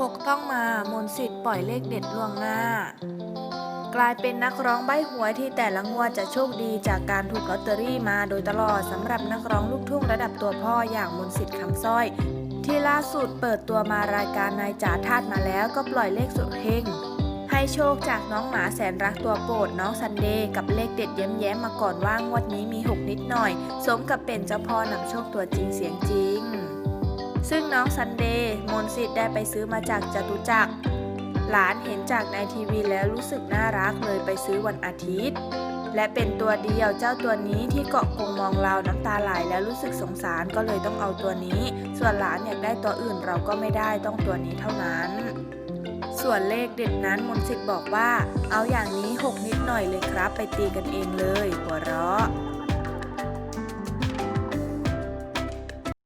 หกต้องมามนสิทธิ์ปล่อยเลขเด็ดล่วงหน้า กลายเป็นนักร้องใบหวยที่แต่ละงวดจะโชคดีจากการถูกลอตเตอรี่มาโดยตลอดสำหรับนักร้องลูกทุ่งระดับตัวพ่ออย่างมนสิทธิ์คำสร้อย ที่ล่าสุดเปิดตัวมารายการนายจ๋าทาดมาแล้วก็ปล่อยเลขสุดเฮงให้โชคจากน้องหมาแสนรักตัวโปรดน้องซันเดย์กับเลขเด็ดแย้มๆมาก่อนว่างวดนี้มีหกนิดหน่อย สมกับเป็นเจ้าพ่อนำโชคตัวจริงเสียงจริง ซึ่งน้องซันเดย์มนสิทธิ์ได้ไปซื้อมาจากจตุจักร หลานเห็นจากในทีวีแล้วรู้สึกน่ารักเลยไปซื้อวันอาทิตย์ และเป็นตัวเดียวเจ้าตัวนี้ที่เกาะกงมองเราน้ำตาไหลแล้วรู้สึกสงสารก็เลยต้องเอาตัวนี้ ส่วนหลานอยากได้ตัวอื่นเราก็ไม่ได้ต้องตัวนี้เท่านั้นส่วนเลขเด็ดนั้นมนสิทธิ์บอกว่า เอาอย่างนี้หกนิดหน่อยเลยครับ ไปตีกันเองเลย หัวเราะ